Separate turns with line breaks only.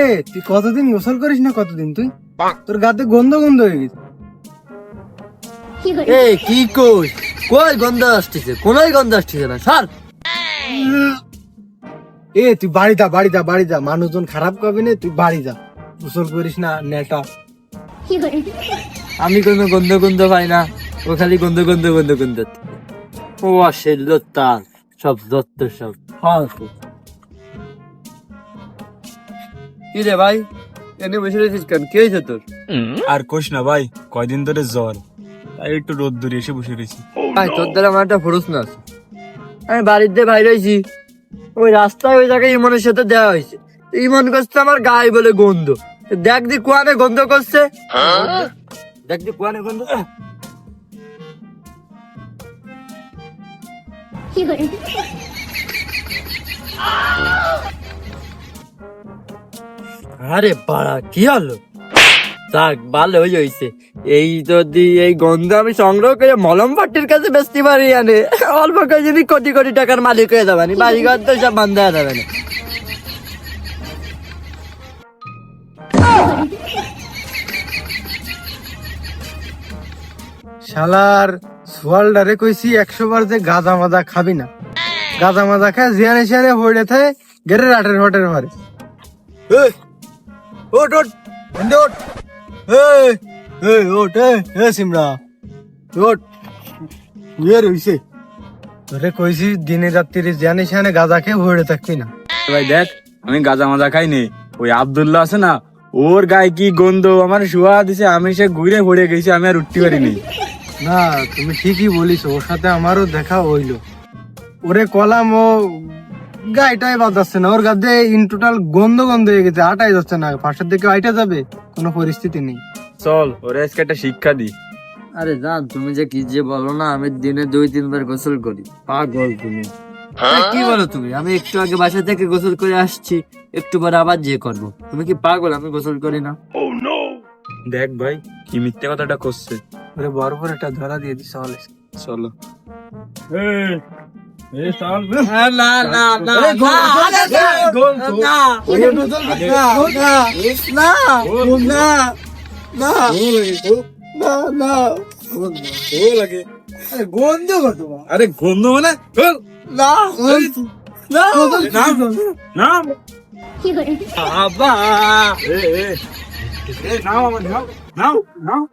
এ তুই কতদিন গোসল করিস না কতদিন তুই? তোর গাতে গন্ধ গন্ধ হয়ে গেছে।
এ কি কই? কই গন্ধ আসতেছে? কোনোই গন্ধ আসতেছে না সর।
এ তুই বাড়ি যা বাড়ি যা বাড়ি যা। মানুষজন খারাপ করবি না? তুই বাড়ি যা। গোসল করিস না নেটা।
আমি কোনো গন্ধ গন্ধ পাই না। ও খালি গন্ধ গন্ধ গন্ধ গন্ধ। ও আসে তার সব দত্ত সব ফালতু কি রে ভাই? এনে বসে রয়েছিস কেন? কে হয়েছে তোর?
আর কোষ না ভাই কয়দিন ধরে জ্বর। তাই একটু রোদ দূরে এসে বসে রয়েছি।
ভাই তোর দ্বারা আমার একটা প্রশ্ন আছে। আমি বাড়িতে বাইরে হয়েছি ওই রাস্তায় ওই জায়গায় ইমনের সাথে দেওয়া হয়েছে। ইমন করছে আমার গায়ে বলে গন্ধ। দেখ দি কুয়ানে গন্ধ করছে। দেখ দি কুয়ানে গন্ধ। আরে বাড়া কি হলো? যাক ভালো হয়েছে এই যদি এই গন্ধ আমি সংগ্রহ করে মলম পাটির কাছে বেচতে পারি আনে অল্প করে যদি কোটি কোটি টাকার মালিক হয়ে যাবে না বাড়িঘর তো সব বন্ধ হয়ে যাবে না।
শালার সোয়ালডারে কইছি একশো বার যে গাঁদা মাদা খাবি না। গাঁদা মাদা খায় জিয়ানে জিয়ানে হইলে থাকে গেরে রাটের হটের মারে এই, ওট ওট এন্ডে ওট এই ওট এ সিমরা ওট ইয়ে রইছে। তোরে কইছি দিনে রাত্রিরে জিয়ানে জিয়ানে গাঁদা খেয়ে হইলে থাকবি না।
ভাই দেখ আমি গাজা মাজা খাইনি। ওই আব্দুল্লাহ আছে না ওর গায়ে কি গন্ধ আমার শুয়া দিছে আমি সে ঘুরে ঘুরে গেছি আমি আর উঠতে পারিনি।
না তুমি ঠিকই বলিস ওর সাথে আমারও দেখা হইল। ওরে কলাম ও গাইটাই বাদ যাচ্ছে না ওর গায়ে ইন টোটাল গন্ধ গন্ধ হয়ে গেছে আটাই যাচ্ছে না পাশের দিকে আইটা যাবে কোনো পরিস্থিতি নেই।
চল ওরে আজকে একটা শিক্ষা দি।
আরে জান তুমি যে কি যে বলো না আমি দিনে দুই তিনবার গোসল করি। পাগল তুমি। আরে কি বলো তুমি আমি একটু আগে বাসা থেকে গোসল করে আসছি একটু পরে আবার যে করব। তুমি কি পাগল আমি গোসল করি না।
দেখ ভাই কি মিথ্যে কথাটা করছে।
ওরে বড় করে একটা ধরা দিয়ে দিস তাহলে।
চলো।
না না না না
গন্ধ কত
আরে গন্ধ মানে? চল। নাম নাম।